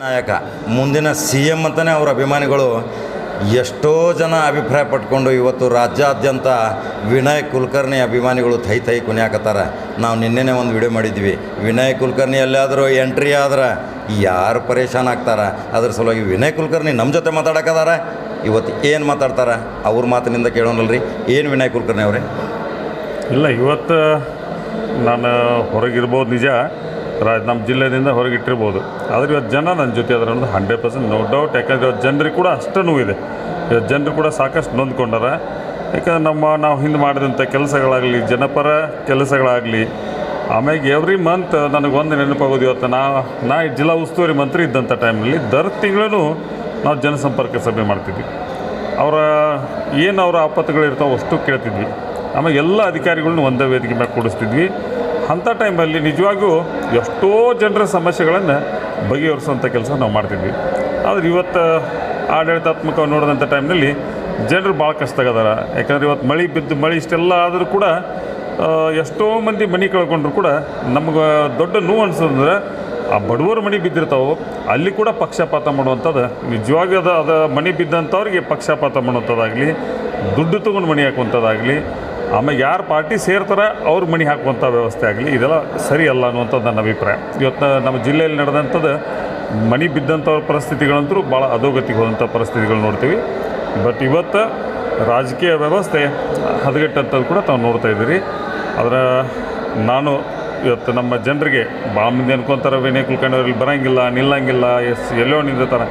ನಾಯಕ, ಮುಂದಿನ C M ಅಂತಲೇ ಅವರ ಅಭಿಮಾನಿಗಳು ಎಷ್ಟೋ ಜನ ಅಭಿಪ್ರಾಯ ಪಟ್ಕೊಂಡು ಇವತ್ತು ರಾಜ್ಯಾದ್ಯಂತ ವಿನಯ್ ಕುಲಕರ್ಣಿ ಅಭಿಮಾನಿಗಳು ಥೈ ಥೈ ಕುಣಿಯಾಕತ್ತಾರ. ನಾವು ನಿನ್ನೆನೇ ಒಂದು ವಿಡಿಯೋ ಮಾಡಿದ್ವಿ. ವಿನಯ್ ಕುಲಕರ್ಣಿ ಎಲ್ಲಾದರೂ ಎಂಟ್ರಿ ಆದ್ರೆ ಯಾರು ಪರೇಶಾನ್ ಆಗ್ತಾರ? ಅದ್ರ ಸಲುವಾಗಿ ವಿನಯ್ ಕುಲಕರ್ಣಿ ನಮ್ಮ ಜೊತೆ ಮಾತಾಡಕದಾರ ಇವತ್ತು ಏನು ಮಾತಾಡ್ತಾರ? ಅವ್ರ ಮಾತಿನಿಂದ ಕೇಳೋಣಲ್ರಿ ಏನು ವಿನಯ್ ಕುಲಕರ್ಣಿ ಅವರೇ? ಇಲ್ಲ, ಇವತ್ತು ನಾನು ಹೊರಗಿರ್ಬೋದು ನಿಜ. ರಾಜ್ ನಮ್ಮ ಜಿಲ್ಲೆಯಿಂದ ಹೊರಗಿಟ್ಟಿರ್ಬೋದು. ಆದರೆ ಇವತ್ತು ಜನ ನನ್ನ ಜೊತೆ ಅದರ ಅನ್ನೋದು ಹಂಡ್ರೆಡ್ ಪರ್ಸೆಂಟ್ ನೋ ಡೌಟ್ ಯಾಕಂದರೆ ಇವತ್ತು ಜನರಿಗೆ ಕೂಡ ಅಷ್ಟು ಇದೆ ಇವತ್ತು ಜನರು ಕೂಡ ಸಾಕಷ್ಟು ನೊಂದ್ಕೊಂಡಾರ. ಯಾಕಂದ್ರೆ ನಮ್ಮ, ನಾವು ಹಿಂದೆ ಮಾಡಿದಂಥ ಕೆಲಸಗಳಾಗಲಿ, ಜನಪರ ಕೆಲಸಗಳಾಗಲಿ, ಆಮ್ಯಾಗೆ ಎವ್ರಿ ಮಂತ್ ನನಗೆ ಒಂದು ನೆನಪಾಗೋದು ಇವತ್ತು, ನಾ ನಾ ಜಿಲ್ಲಾ ಉಸ್ತುವಾರಿ ಮಂತ್ರಿ ಇದ್ದಂಥ ಟೈಮಲ್ಲಿ ದರ್ ತಿಂಗಳೂ ನಾವು ಜನಸಂಪರ್ಕ ಸಭೆ ಮಾಡ್ತಿದ್ವಿ. ಅವರ, ಏನು ಅವರ ಆಪತ್ತುಗಳಿರ್ತಾವೆ ಅಷ್ಟು ಕೇಳ್ತಿದ್ವಿ. ಆಮೇಲೆ ಎಲ್ಲ ಅಧಿಕಾರಿಗಳನ್ನ ಒಂದೇ ವೇದಿಕೆ ಮೇಲೆ ಕೂಡಿಸ್ತಿದ್ವಿ. ಅಂಥ ಟೈಮಲ್ಲಿ ನಿಜವಾಗಿಯೂ ಎಷ್ಟೋ ಜನರ ಸಮಸ್ಯೆಗಳನ್ನು ಬಗೆಹರಿಸುವಂಥ ಕೆಲಸ ನಾವು ಮಾಡ್ತಿದ್ವಿ. ಆದರೆ ಇವತ್ತು ಆಡಳಿತಾತ್ಮಕ ನೋಡಿದಂಥ ಟೈಮ್ನಲ್ಲಿ ಜನರು ಭಾಳ ಕಷ್ಟದಾಗದಾರ ಯಾಕಂದರೆ ಇವತ್ತು ಮಳೆ ಬಿದ್ದು ಮಳೆ ಇಷ್ಟೆಲ್ಲ ಆದರೂ ಕೂಡ ಎಷ್ಟೋ ಮಂದಿ ಮನೆ ಕಳ್ಕೊಂಡ್ರು ಕೂಡ ನಮ್ಗೆ ದೊಡ್ಡ ನೋವು ಅನ್ಸೋದಂದ್ರೆ ಆ ಬಡವರು ಮನೆ ಬಿದ್ದಿರ್ತಾವೆ, ಅಲ್ಲಿ ಕೂಡ ಪಕ್ಷಪಾತ ಮಾಡುವಂಥದ್ದು ನಿಜವಾಗಿ ಅದು ಅದು ಮನೆ ಬಿದ್ದಂಥವ್ರಿಗೆ ಪಕ್ಷಪಾತ ಮಾಡುವಂಥದ್ದಾಗಲಿ, ದುಡ್ಡು ತೊಗೊಂಡು ಮಣಿ ಹಾಕುವಂಥದ್ದಾಗಲಿ ಆಮೇಲೆ ಯಾರು ಪಾರ್ಟಿ ಸೇರ್ತಾರೆ ಅವ್ರ ಮಣಿ ಹಾಕುವಂಥ ವ್ಯವಸ್ಥೆ ಆಗಲಿ, ಇದೆಲ್ಲ ಸರಿ ಅಲ್ಲ ಅನ್ನುವಂಥದ್ದು ನನ್ನ ಅಭಿಪ್ರಾಯ. ಇವತ್ತು ನಮ್ಮ ಜಿಲ್ಲೆಯಲ್ಲಿ ನಡೆದಂಥದ್ದು ಮಣಿ ಬಿದ್ದಂಥ ಪರಿಸ್ಥಿತಿಗಳಂತೂ ಭಾಳ ಅಧೋಗತಿಗೆ ಹೋದಂಥ ಪರಿಸ್ಥಿತಿಗಳು ನೋಡ್ತೀವಿ. ಬಟ್ ಇವತ್ತು ರಾಜಕೀಯ ವ್ಯವಸ್ಥೆ ಹದಗೆಟ್ಟಂಥದ್ದು ಕೂಡ ತಾವು ನೋಡ್ತಾ ಇದ್ದೀರಿ. ಅದರ ನಾನು ಇವತ್ತು ನಮ್ಮ ಜನರಿಗೆ ಭಾಳ ಮಂದಿ ಅನ್ಕೊಂತಾರೆ, ವಿನಯ್ ಕುಲ್ಕಂಡವ್ರಲ್ಲಿ ಬರೋಂಗಿಲ್ಲ, ನಿಲ್ಲಂಗಿಲ್ಲ, ಎಸ್ ಎಲ್ಲೋ ನಿಂದಿರ್ತಾರೆ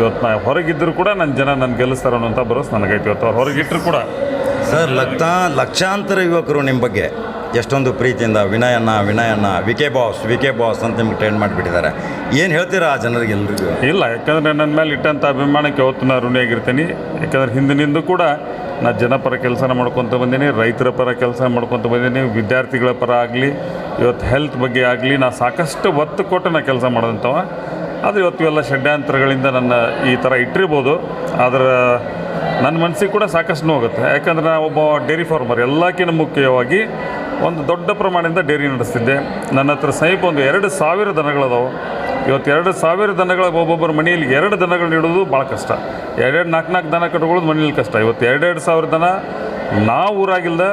ಇವತ್ತು ನಾ ಹೊರಗಿದ್ದರೂ ಕೂಡ ನನ್ನ ಜನ ನನ್ನ ಗೆಲ್ಲಿಸ್ತಾರೆ ಅನ್ನೋಂಥ ಭರವಸೆ ನನಗೈತಿ. ಇವತ್ತು ಅವ್ರು ಹೊರಗಿಟ್ಟರು ಕೂಡ ಸರ್ ಲಕ್ಷ ಲಕ್ಷಾಂತರ ಯುವಕರು ನಿಮ್ಮ ಬಗ್ಗೆ ಎಷ್ಟೊಂದು ಪ್ರೀತಿಯಿಂದ ವಿನಯಣ್ಣ ವಿನಯಣ್ಣ V K boss V K boss ಅಂತ ನಿಮ್ಗೆ ಟ್ರೈನ್ ಮಾಡಿಬಿಟ್ಟಿದ್ದಾರೆ. ಏನು ಹೇಳ್ತೀರಾ ಆ ಜನರಿಗೆ ಎಲ್ರಿಗೂ? ಇಲ್ಲ, ಯಾಕಂದರೆ ನನ್ನ ಮೇಲೆ ಇಟ್ಟಂಥ ಅಭಿಮಾನಕ್ಕೆ ಯಾವತ್ತು ನಾನು ಋಣಿಯಾಗಿರ್ತೀನಿ. ಯಾಕಂದ್ರೆ ಹಿಂದಿನಿಂದ ಕೂಡ ನಾನು ಜನಪರ ಕೆಲಸನ ಮಾಡ್ಕೊತ ಬಂದೀನಿ, ರೈತರ ಪರ ಕೆಲಸ ಮಾಡ್ಕೊತ ಬಂದೀನಿ, ವಿದ್ಯಾರ್ಥಿಗಳ ಪರ ಆಗಲಿ, ಇವತ್ತು ಹೆಲ್ತ್ ಬಗ್ಗೆ ಆಗಲಿ, ನಾ ಸಾಕಷ್ಟು ಒತ್ತು ಕೊಟ್ಟು ನಾನು ಕೆಲಸ ಮಾಡಿದಂಥವ. ಅದು ಇವತ್ತು ಎಲ್ಲ ಷಡ್ಯಂತ್ರಗಳಿಂದ ನನ್ನ ಈ ಥರ ಇಟ್ಟಿರ್ಬೋದು. ಆದ್ರೆ ನನ್ನ ಮನಸ್ಸಿಗೆ ಕೂಡ ಸಾಕಷ್ಟು ನೋವಾಗುತ್ತೆ ಯಾಕಂದ್ರೆ ನಾನು ಒಬ್ಬ ಡೈರಿ ಫಾರ್ಮರ್, ಎಲ್ಲಕ್ಕಿಂತ ಮುಖ್ಯವಾಗಿ ಒಂದು ದೊಡ್ಡ ಪ್ರಮಾಣದಿಂದ ಡೈರಿ ನಡೆಸ್ತಿದ್ದೆ. ನನ್ನ ಹತ್ರ ಸಮೀಪ ಒಂದು ಎರಡು ಸಾವಿರ ದನಗಳದಾವೆ. ಇವತ್ತು ಎರಡು ಸಾವಿರ ದನಗಳ ಒಬ್ಬೊಬ್ಬರ ಮನೆಯಲ್ಲಿ ಎರಡು ದನಗಳು ಇಡೋದು ಭಾಳ ಕಷ್ಟ. ಎರಡೆರಡು ನಾಲ್ಕು ನಾಲ್ಕು ದನ ಕಟ್ಕೊಳ್ಳೋದು ಮನೆಯಲ್ಲಿ ಕಷ್ಟ. ಇವತ್ತು ಎರಡೆರಡು ಸಾವಿರ ದನ ನಾವು ಊರಾಗಿಲ್ದ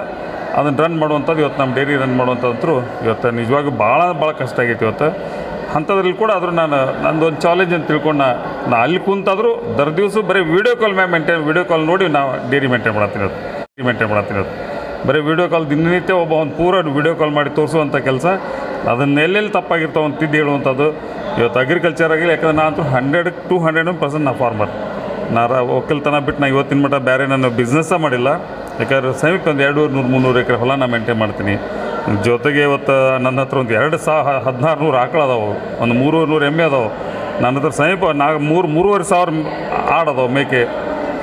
ಅದನ್ನು ರನ್ ಮಾಡುವಂಥದ್ದು ಇವತ್ತು ನಮ್ಮ ಡೈರಿ ರನ್ ಮಾಡುವಂಥದ್ದು ಇವತ್ತು ನಿಜವಾಗಿ ಭಾಳ ಭಾಳ ಕಷ್ಟ ಆಗೈತೆ ಇವತ್ತು. ಅಂಥದ್ರಲ್ಲಿ ಕೂಡ ಆದರೂ ನಾನು ನಂದು ಒಂದು ಚಾಲೆಂಜ್ ಅಂತ ತಿಳ್ಕೊಂಡು ನಾ ನಾ ಅಲ್ಲಿ ಕುಂತಾದರೂ ದರ ದಿವಸ ಬರೀ video call ma'am maintain video call ನೋಡಿ ನಾವು ಡೈರಿ ಮೇಂಟೈನ್ ಮಾಡತ್ತಿರೋದು ಡೈರಿ ಮೇಂಟೈನ್ ಮಾಡತ್ತಿರೋದು ಬರೀ ವೀಡಿಯೋ ಕಾಲ್ ದಿನನಿತ್ಯ ಒಬ್ಬ ಒಂದು ಪೂರ ವೀಡಿಯೋ ಕಾಲ್ ಮಾಡಿ ತೋರಿಸುವಂಥ ಕೆಲಸ. ಅದನ್ನ ಎಲ್ಲೆಲ್ಲಿ ತಪ್ಪಾಗಿರ್ತಾವೆ ಅಂತ ತಿದ್ದು ಹೇಳುವಂಥದ್ದು. ಇವತ್ತು ಅಗ್ರಿಕಲ್ಚರ್ ಆಗಿಲ್ಲ, ಯಾಕಂದ್ರೆ ನಾನು ಹಂಡ್ರೆಡ್ ಟು ಹಂಡ್ರೆಡ್ ಪರ್ಸೆಂಟ್ ನಾ ಫಾರ್ಮರ್ ನಾ ಒಕ್ಕಲ್ತನ ಬಿಟ್ಟು ನಾ ಇವತ್ತಿನ ಮಟ್ಟ ಬೇರೆ ನಾನು ಬಿಸ್ನೆಸ್ಸ ಮಾಡಿಲ್ಲ. ಯಾಕಂದ್ರೆ ಸಮೀಪ ಒಂದು ಎರಡು ನೂರು ಮುನ್ನೂರು ಎಕರೆ ಹೊಲ ನಾನು ಮೇಂಟೈನ್ ಮಾಡ್ತೀನಿ. ಜೊತೆಗೆ ಇವತ್ತು ನನ್ನ ಹತ್ರ ಒಂದು ಎರಡು ಸಾವಿರ ಹದಿನಾರು ನೂರು ಆಕಳು ಅದಾವೆ. ಒಂದು ಮೂರು ನೂರು ಎಮ್ಮೆ ಅದಾವೆ. ನನ್ನ ಹತ್ರ ಸಮೀಪ ನಾಲ್ಕು ಮೂರು, ಮೂರುವರೆ ಸಾವಿರ ಆಡೋದವು ಮೇಕೆ.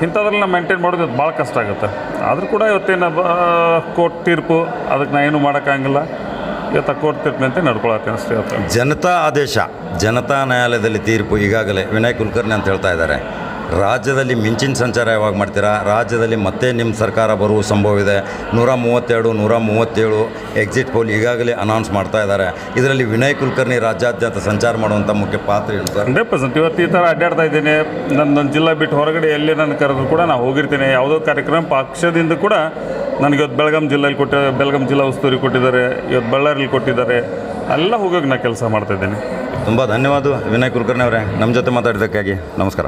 ಇಂಥದ್ರೆಲ್ಲ ಮೇಂಟೈನ್ ಮಾಡೋದು ಭಾಳ ಕಷ್ಟ ಆಗುತ್ತೆ. ಆದರೂ ಕೂಡ ಇವತ್ತೇನು ಕೋರ್ಟ್ ತೀರ್ಪು, ಅದಕ್ಕೆ ನಾ ಏನು ಮಾಡೋಕ್ಕಾಗಿಲ್ಲ. ಇವತ್ತು ಕೋರ್ಟ್ ತೀರ್ಪಿನಂತೆ ನಡ್ಕೊಳತ್ತೇನೆ ಅಷ್ಟೇ ಇವತ್ತು ಜನತಾ ಆದೇಶ, ಜನತಾ ನ್ಯಾಯಾಲಯದಲ್ಲಿ ತೀರ್ಪು ಈಗಾಗಲೇ ವಿನಯ್ ಕುಲಕರ್ಣಿ ಅಂತ ಹೇಳ್ತಾ ಇದ್ದಾರೆ. ರಾಜ್ಯದಲ್ಲಿ ಮಿಂಚಿನ ಸಂಚಾರ ಯಾವಾಗ ಮಾಡ್ತೀರಾ? ರಾಜ್ಯದಲ್ಲಿ ಮತ್ತೆ ನಿಮ್ಮ ಸರ್ಕಾರ ಬರುವ ಸಂಭವ ಇದೆ. ನೂರ ಮೂವತ್ತೆರಡು ನೂರ ಮೂವತ್ತೇಳು ಎಕ್ಸಿಟ್ ಪೋಲ್ ಈಗಾಗಲೇ ಅನೌನ್ಸ್ ಮಾಡ್ತಾ ಇದ್ದಾರೆ. ಇದರಲ್ಲಿ ವಿನಯ್ ಕುಲಕರ್ಣಿ ರಾಜ್ಯಾದ್ಯಂತ ಸಂಚಾರ ಮಾಡುವಂಥ ಮುಖ್ಯ ಪಾತ್ರ ಏನು ಸರ್? ಹಂಡ್ರೆಡ್ ಪರ್ಸೆಂಟ್ ಇವತ್ತು ಈ ಥರ ಅಡ್ಡಾಡ್ತಾ ಇದ್ದೀನಿ. ನನ್ನ ನನ್ನ ಜಿಲ್ಲಾ ಬಿಟ್ಟು ಹೊರಗಡೆ ಎಲ್ಲಿ ನನ್ನ ಕರೆದ್ರು ಕೂಡ ನಾನು ಹೋಗಿರ್ತೀನಿ. ಯಾವುದೋ ಕಾರ್ಯಕ್ರಮ ಪಕ್ಷದಿಂದ ಕೂಡ ನನಗೆ ಇವತ್ತು ಬೆಳಗಾಂ ಜಿಲ್ಲೆಯಲ್ಲಿ ಕೊಟ್ಟ ಬೆಳಗಾಂ ಜಿಲ್ಲಾ ಉಸ್ತುವಾರಿ ಕೊಟ್ಟಿದ್ದಾರೆ. ಇವತ್ತು ಬಳ್ಳಾರಿಲಿ ಕೊಟ್ಟಿದ್ದಾರೆ. ಎಲ್ಲ ಹೋಗೋಕೆ ನಾನು ಕೆಲಸ ಮಾಡ್ತಾ ಇದ್ದೀನಿ. ತುಂಬ ಧನ್ಯವಾದ ವಿನಯ್ ಕುಲಕರ್ಣಿ ಅವರೇ. ನಮ್ಮ ಜೊತೆ ಮಾತಾಡಿದ್ದಕ್ಕಾಗಿ ನಮಸ್ಕಾರ.